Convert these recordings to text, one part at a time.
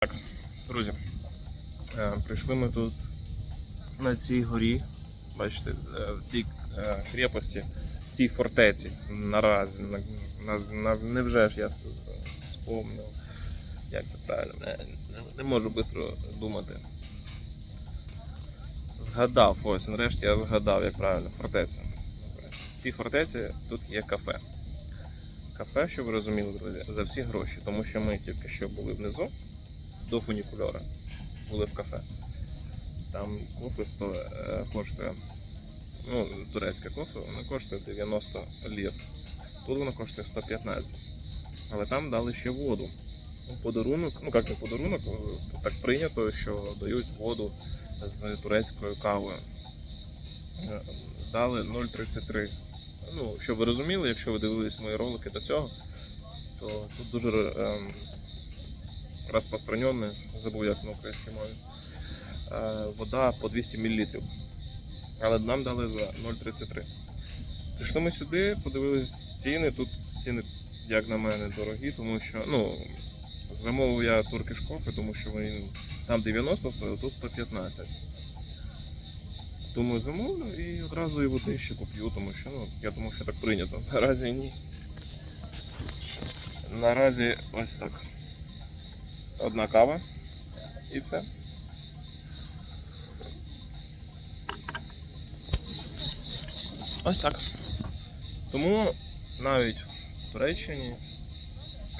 Так, друзі, е, прийшли ми тут на цій горі, бачите, е, в цій е, крепості, в цій фортеці наразі. На, на, невже ж я спомнив, як це правильно, не, не можу швидко думати. Згадав, ось нарешті я згадав, як правильно, фортеця. В цій фортеці тут є кафе. Кафе, щоб ви розуміли, друзі, за всі гроші, тому що ми тільки що були внизу до фунікульора. Були в кафе. Там кофе е, коштує, ну, турецьке кофе, воно коштує 90 лір. Тут воно коштує 115. Але там дали ще воду. Ну, Подарунок, ну як не подарунок, е, так прийнято, що дають воду з турецькою кавою. Е, Дали 0,33. Ну, щоб ви розуміли, якщо ви дивились мої ролики до цього, то тут дуже ем, розпространене, забув як на українській мові. Е, вода по 200 мл. Але нам дали за 0,33. Прийшли ми сюди, подивились ціни. Тут ціни, як на мене, дорогі, тому що ну, замовив я туркиш кофе, тому що він там 90 стоїть, тут 115. Думаю, замовлю і одразу і води ще поп'ю, тому що ну, я думаю, що так прийнято. Наразі ні. Наразі ось так одна кава і все. Ось так. Тому навіть в Туреччині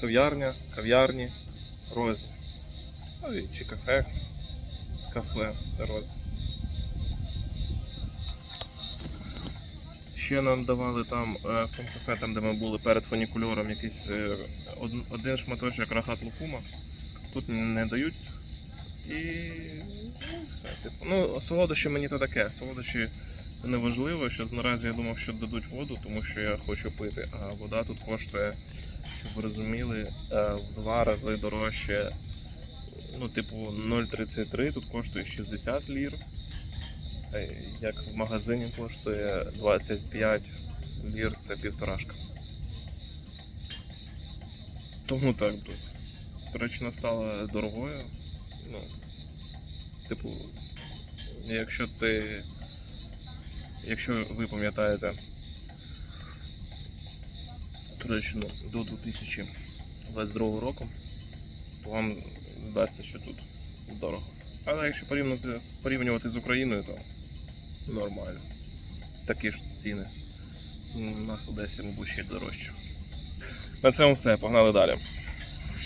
кав'ярня, кав'ярні розі. Ну чи кафе, кафе розі. Ще нам давали там е, в тому кафе, там де ми були перед фунікульором, якийсь е, один шматочок рахат лукума. Тут не дають. І. Типу, ну, солодощі мені то таке. Солодощі не важливо. Що наразі я думав, що дадуть воду, тому що я хочу пити. А вода тут коштує, щоб ви розуміли, е, в два рази дорожче. Ну, типу, 0,33 тут коштує 60 лір. Е, Як в магазині коштує 25 лір, це півторашка. Тому так, друзі. Туреччина стала дорогою. Ну, типу, якщо ти. Якщо ви пам'ятаєте Туреччину до 2022 року, то вам здасться, що тут дорого. Але якщо порівнювати, порівнювати з Україною, то нормально. Такі ж ціни. У нас в Одесі, мабуть, ще дорожче. На цьому все, погнали далі.